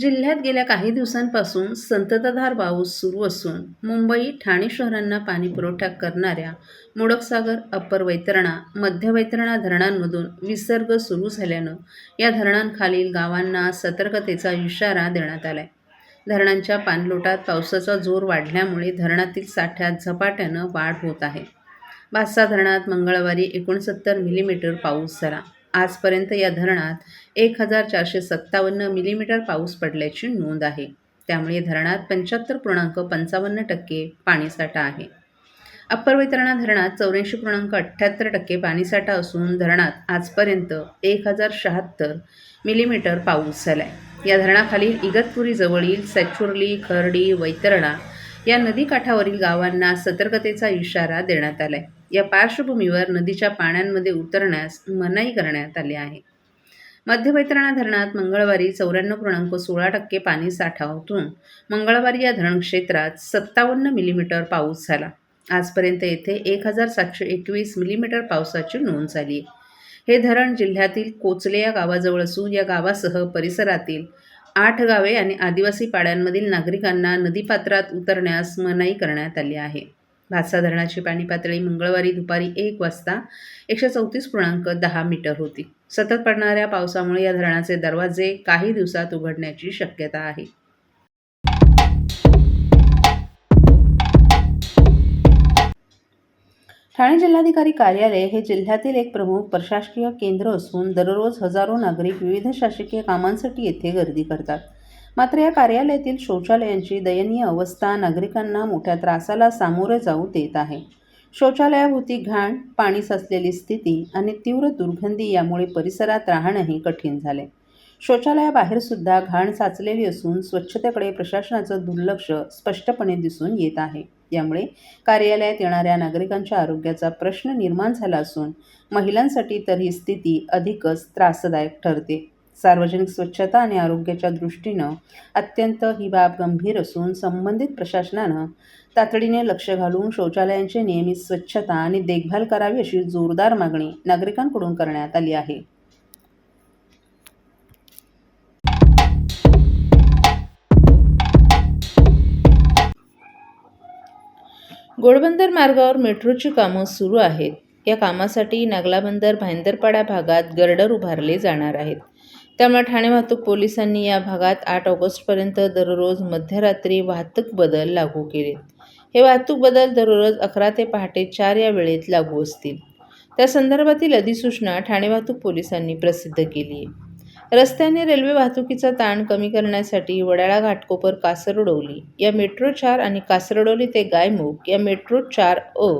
जिल्ह्यात गेल्या काही दिवसांपासून संततधार पाऊस सुरू असून मुंबई ठाणे शहरांना पाणीपुरवठा करणाऱ्या मोडकसागर अप्पर वैतरणा मध्य वैतरणा धरणांमधून विसर्ग सुरू झाल्यानं या धरणांखालील गावांना सतर्कतेचा इशारा देण्यात आलाय. धरणांच्या पाणलोटात पावसाचा जोर वाढल्यामुळे धरणातील साठ्यात झपाट्यानं वाढ होत आहे. भातसा धरणात मंगळवारी एकोणसत्तर मिलीमीटर पाऊस झाला. आजपर्यंत या धरणात एक हजार चारशे सत्तावन्न मिलीमीटर पाऊस पडल्याची नोंद आहे. त्यामुळे धरणात पंच्याहत्तर पूर्णांक पंचावन्न टक्के पाणीसाठा आहे. अप्पर वैतरणा धरणात चौऱ्याऐंशी पूर्णांक अठ्ठ्याहत्तर टक्के पाणीसाठा असून धरणात आजपर्यंत एक हजार शहात्तर मिलीमीटर पाऊस झाला आहे या धरणाखालील इगतपुरी जवळील खर्डी वैतरणा या नदीकाठावरील गावांना सतर्कतेचा इशारा देण्यात आला आहे या पार्श्वभूमीवर नदीच्या पाण्यांमध्ये उतरण्यास मनाई करण्यात आली आहे. मध्य वैतरणा धरणात मंगळवारी चौऱ्याण्णव पूर्णांक सोळा टक्के पाणी साठा होतून मंगळवारी या धरण क्षेत्रात सत्तावन्न मिलीमीटर पाऊस झाला. आजपर्यंत येथे एक हजार सातशे एकवीस मिलीमीटर पावसाची नोंद झाली. हे धरण जिल्ह्यातील कोचले या गावाजवळ असून या गावासह परिसरातील आठ गावे आणि आदिवासी पाड्यांमधील नागरिकांना नदीपात्रात उतरण्यास मनाई करण्यात आली आहे. भातसा धरणाची पाणी पातळी मंगळवारी दुपारी एक वाजता एकशे चौतीस पूर्णांक दहा मीटर होती. सतत पडणाऱ्या पावसामुळे या धरणाचे दरवाजे काही दिवसात उघडण्याची शक्यता आहे. ठाणे जिल्हाधिकारी कार्यालय हे जिल्ह्यातील एक प्रमुख प्रशासकीय केंद्र असून दररोज हजारो नागरिक विविध शासकीय कामांसाठी येथे गर्दी करतात. मात्र या कार्यालयातील शौचालयांची दयनीय अवस्था नागरिकांना मोठ्या त्रासाला सामोरे जाऊ देत आहे. शौचालयाभोवती घाण पाणी साचलेली स्थिती आणि तीव्र दुर्गंधी यामुळे परिसरात राहणंही कठीण झाले. शौचालयाबाहेर सुद्धा घाण साचलेली असून स्वच्छतेकडे प्रशासनाचं दुर्लक्ष स्पष्टपणे दिसून येत आहे. यामुळे कार्यालयात येणाऱ्या नागरिकांच्या आरोग्याचा प्रश्न निर्माण झाला असून महिलांसाठी तर ही स्थिती अधिकच त्रासदायक ठरते. सार्वजनिक स्वच्छता आणि आरोग्याच्या दृष्टीनं अत्यंत ही बाब गंभीर असून संबंधित प्रशासनानं तातडीने लक्ष घालून शौचालयांची नियमित स्वच्छता आणि देखभाल करावी अशी जोरदार मागणी नागरिकांकडून करण्यात आली आहे. गोडबंदर मार्गावर मेट्रोची कामं सुरू आहेत. या कामासाठी नागलाबंदर भाईंदरपाडा भागात गर्डर उभारले जाणार आहेत. त्यामुळे ठाणे वाहतूक पोलिसांनी या भागात आठ ऑगस्टपर्यंत दररोज मध्यरात्री वाहतूक बदल लागू केलेत. हे वाहतूक बदल दररोज अकरा ते पहाटे चार या वेळेत लागू असतील. त्या संदर्भातील अधिसूचना ठाणे वाहतूक पोलिसांनी प्रसिद्ध केली आहे. रस्त्याने रेल्वे वाहतुकीचा ताण कमी करण्यासाठी वडाळा घाटकोपर कासरडोली या मेट्रो चार आणि कासरडोली ते गायमुख या मेट्रो चार अ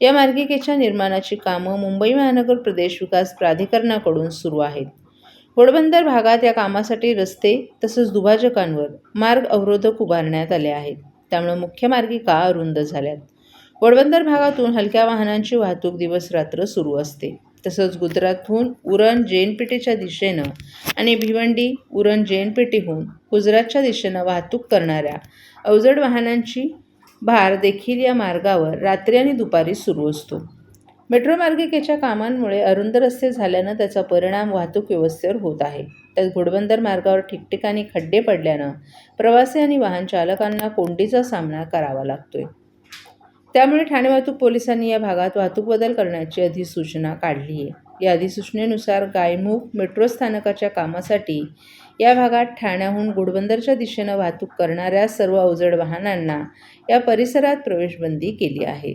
या मार्गिकेच्या निर्माणाची कामं मुंबई महानगर प्रदेश विकास प्राधिकरणाकडून सुरू आहेत. घोडबंदर भागात या कामासाठी रस्ते तसंच दुभाजकांवर मार्ग अवरोधक उभारण्यात आले आहेत. त्यामुळे मुख्य मार्गिका अरुंद झाल्यात? घोडबंदर भागातून हलक्या वाहनांची वाहतूक दिवस रात्र सुरू असते. तसंच गुजरातहून उरण जेनपेठेच्या दिशेनं आणि भिवंडी उरण जेनपेठेहून गुजरातच्या दिशेनं वाहतूक करणाऱ्या अवजड वाहनांची भार देखील या मार्गावर रात्री आणि दुपारी सुरू असतो. मेट्रो मार्गिकेच्या कामांमुळे अरुंद रस्ते झाल्यानं त्याचा परिणाम वाहतूक व्यवस्थेवर होत आहे. त्यात घोडबंदर मार्गावर ठिकठिकाणी खड्डे पडल्यानं प्रवासी आणि वाहन चालकांना कोंडीचा सामना करावा लागतोय. त्यामुळे ठाणे वाहतूक पोलिसांनी या भागात वाहतूक बदल करण्याची अधिसूचना काढली आहे या अधिसूचनेनुसार गायमुख मेट्रो स्थानकाच्या कामासाठी या भागात ठाण्याहून घोडबंदरच्या दिशेनं वाहतूक करणाऱ्या सर्व अवजड वाहनांना या परिसरात प्रवेशबंदी केली आहे.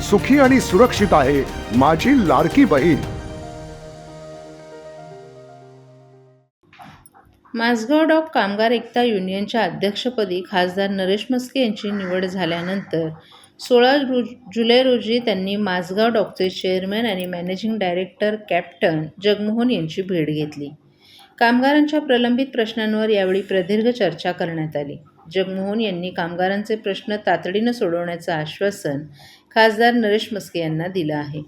सुखी आणि सुरक्षित आहे माझी लाडकी बहीण. माझगाव डॉक कामगार एकता युनियनच्या अध्यक्षपदी खासदार नरेश मस्के यांची निवड झाल्यानंतर सोळा रु जुलै रोजी त्यांनी माझगाव डॉकचे चेअरमॅन आणि मॅनेजिंग डायरेक्टर कॅप्टन जगमोहन यांची भेट घेतली. कामगारांच्या प्रलंबित प्रश्नांवर यावेळी प्रदीर्घ चर्चा करण्यात आली. जगमोहन यांनी कामगारांचे प्रश्न तातडीनं सोडवण्याचं आश्वासन खासदार नरेश मस्के यांना दिलं आहे.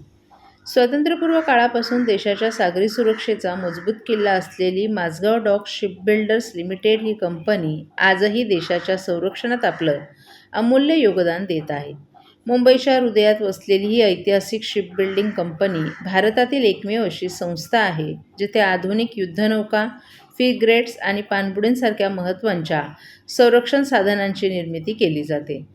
स्वातंत्र्यपूर्व काळापासून देशाच्या सागरी सुरक्षेचा मजबूत किल्ला असलेली माझगाव डॉक शिपबिल्डर्स लिमिटेड ही कंपनी आजही देशाच्या संरक्षणात आपलं अमूल्य योगदान देत आहे. मुंबईच्या हृदयात वसलेली ही ऐतिहासिक शिपबिल्डिंग कंपनी भारतातील एकमेव अशी संस्था आहे जिथे आधुनिक युद्धनौका फिग्रेट्स आणि पाणबुडींसारख्या महत्त्वांच्या संरक्षण साधनांची निर्मिती केली जाते.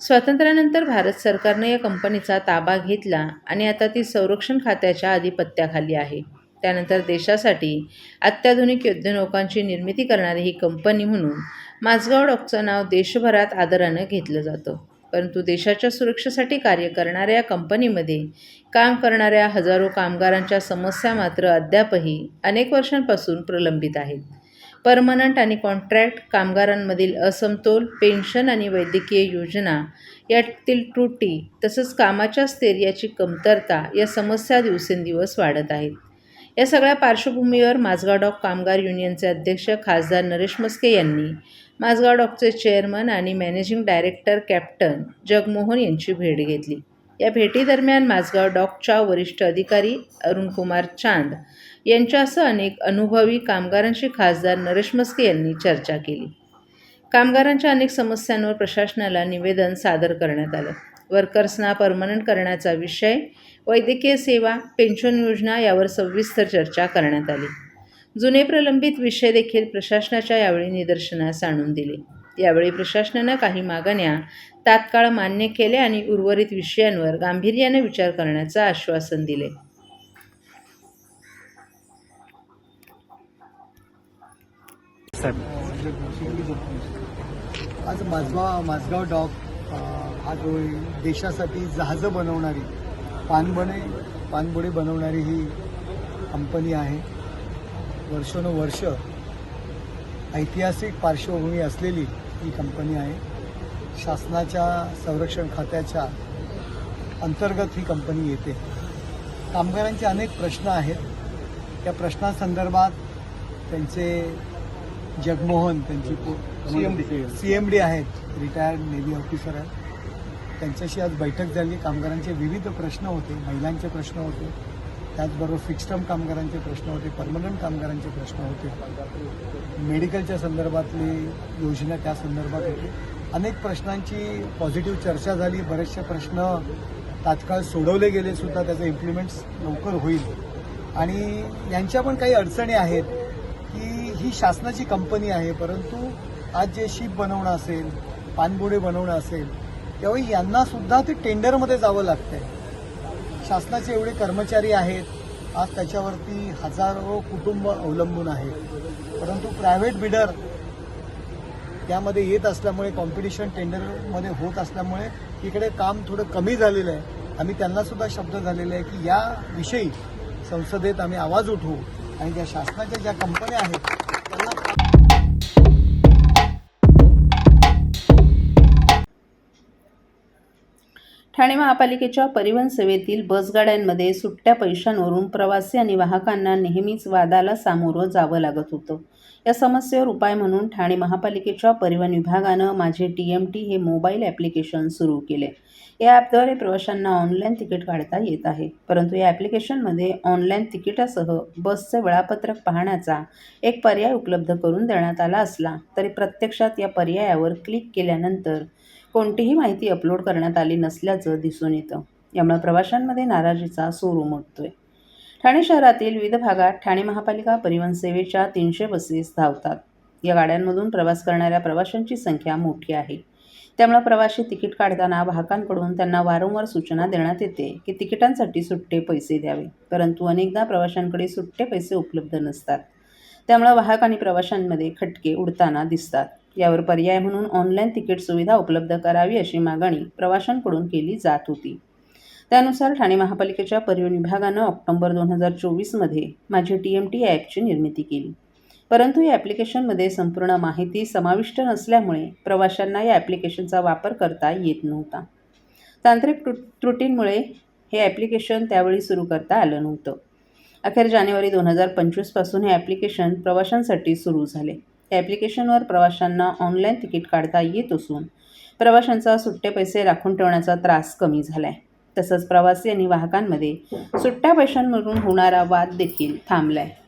स्वातंत्र्यानंतर भारत सरकारने या कंपनीचा ताबा घेतला आणि आता ती संरक्षण खात्याच्या आधिपत्याखाली आहे. त्यानंतर देशासाठी अत्याधुनिक युद्धनौकांची निर्मिती करणारी ही कंपनी म्हणून माझगाव डॉकचं नाव देशभरात आदरानं घेतलं जातं. परंतु देशाच्या सुरक्षेसाठी कार्य करणाऱ्या या कंपनीमध्ये काम करणाऱ्या हजारो कामगारांच्या समस्या मात्र अद्यापही अनेक वर्षांपासून प्रलंबित आहेत. परमनंट आणि कॉन्ट्रॅक्ट कामगारांमधील असमतोल पेन्शन आणि वैद्यकीय योजना यातील त्रुटी तसंच कामाच्या स्थैर्याची कमतरता या समस्या दिवसेंदिवस वाढत आहेत. या सगळ्या पार्श्वभूमीवर माझगाव डॉक कामगार युनियनचे अध्यक्ष खासदार नरेश मस्के यांनी माझगाव डॉकचे चेअरमन आणि मॅनेजिंग डायरेक्टर कॅप्टन जगमोहन यांची भेट घेतली. या भेटीदरम्यान माझगाव डॉकच्या वरिष्ठ अधिकारी अरुणकुमार चांद यांच्यासह अनेक अनुभवी कामगारांशी खासदार नरेश मस्के यांनी चर्चा केली. कामगारांच्या अनेक समस्यांवर प्रशासनाला निवेदन सादर करण्यात आलं. वर्कर्सना परमनंट करण्याचा विषय वैद्यकीय सेवा पेन्शन योजना यावर सविस्तर चर्चा करण्यात आली. जुने प्रलंबित विषय देखील प्रशासनाच्या यावेळी निदर्शनास आणून दिले. यावेळी प्रशासनानं काही मागण्या तात्काळ मान्य केल्या आणि उर्वरित विषयांवर गांभीर्याने विचार करण्याचं आश्वासन दिले. आज माझगाव माझगाव डॉक आज हा जो देशासाठी जहाजं बनवणारी पानबणे पानबुडे बनवणारी ही कंपनी आहे. वर्षानुवर्ष ऐतिहासिक पार्श्वभूमी असलेली ही कंपनी आहे. शासनाच्या संरक्षण खात्याच्या अंतर्गत ही कंपनी येते. कामगारांचे अनेक प्रश्न आहेत. त्या प्रश्नासंदर्भात त्यांचे जगमोहन त्यांची सी एम डी आहेत. रिटायर्ड नेव्ही ऑफिसर आहेत. त्यांच्याशी आज बैठक झाली. कामगारांचे विविध प्रश्न होते. महिलांचे प्रश्न होते. त्याचबरोबर फिक्स टर्म कामगारांचे प्रश्न होते. परमनंट कामगारांचे प्रश्न होते. मेडिकलच्या संदर्भातली योजना त्या संदर्भात होती. अनेक प्रश्नांची पॉझिटिव्ह चर्चा झाली. बरेचसे प्रश्न तात्काळ सोडवले गेले सुद्धा त्याचं इम्प्लिमेंट्स लवकर होईल. आणि यांच्या पण काही अडचणी आहेत. ही शासनाची कंपनी आहे परंतु आज जे शिप बनवणं असेल पानबुडे बनवणं असेल त्यावेळी यांना सुद्धा ते टेंडरमध्ये जावं लागतंय. शासनाचे एवढे कर्मचारी आहेत आज त्याच्यावरती हजारो कुटुंब अवलंबून आहेत. परंतु प्रायव्हेट बिडर त्यामध्ये येत असल्यामुळे कॉम्पिटिशन टेंडरमध्ये होत असल्यामुळे इकडे काम थोडं कमी झालेलं आहे. आम्ही त्यांनासुद्धा शब्द झालेले आहे की याविषयी संसदेत आम्ही आवाज उठवू. आणि ज्या शासनाच्या ज्या कंपन्या आहेत ठाणे महापालिकेच्या परिवहन सेवेतील बसगाड्यांमध्ये सुट्ट्या पैशांवरून प्रवासी आणि वाहकांना नेहमीच वादाला सामोरं जावं लागत होतं. या समस्येवर उपाय म्हणून ठाणे महापालिकेच्या परिवहन विभागानं माझे टी एम टी हे मोबाईल ॲप्लिकेशन सुरू केले. या ॲपद्वारे प्रवाशांना ऑनलाईन तिकीट काढता येत आहे. परंतु या ॲप्लिकेशनमध्ये ऑनलाईन तिकिटासह बसचे वेळापत्रक पाहण्याचा एक पर्याय उपलब्ध करून देण्यात आला असला तरी प्रत्यक्षात या पर्यायावर क्लिक केल्यानंतर कोणतीही माहिती अपलोड करण्यात आली नसल्याचं दिसून येतं. यामुळे प्रवाशांमध्ये नाराजीचा सूर उमटतोय. ठाणे शहरातील विविध भागात ठाणे महापालिका परिवहन सेवेच्या तीनशे बसेस धावतात. या गाड्यांमधून प्रवास करणाऱ्या प्रवाशांची संख्या मोठी आहे. त्यामुळे प्रवाशी तिकीट काढताना वाहकांकडून त्यांना वारंवार सूचना देण्यात येते की तिकिटांसाठी सुट्टे पैसे द्यावे. परंतु अनेकदा प्रवाशांकडे सुट्टे पैसे उपलब्ध नसतात. त्यामुळे वाहक आणि प्रवाशांमध्ये खटके उडताना दिसतात. यावर पर्याय म्हणून ऑनलाईन तिकीट सुविधा उपलब्ध करावी अशी मागणी प्रवाशांकडून केली जात होती. त्यानुसार ठाणे महापालिकेच्या परिवहन विभागानं ऑक्टोबर दोन हजार चोवीसमध्ये माझी टी एम टी ॲपची निर्मिती केली. परंतु या ॲप्लिकेशनमध्ये संपूर्ण माहिती समाविष्ट नसल्यामुळे प्रवाशांना या ॲप्लिकेशनचा वापर करता येत नव्हता. तांत्रिक त्रुट त्रुटींमुळे हे ॲप्लिकेशन त्यावेळी सुरू करता आलं नव्हतं. अखेर जानेवारी दोन हजार पंचवीसपासून हे ॲप्लिकेशन प्रवाशांसाठी सुरू झाले. या ॲप्लिकेशनवर प्रवाशांना ऑनलाईन तिकीट काढता येत असून प्रवाशांचा सुट्टे पैसे राखून ठेवण्याचा त्रास कमी झाला आहे तसंच प्रवासी आणि वाहकांमध्ये सुट्ट्या पैशांवरून होणारा वाद देखील थांबला आहे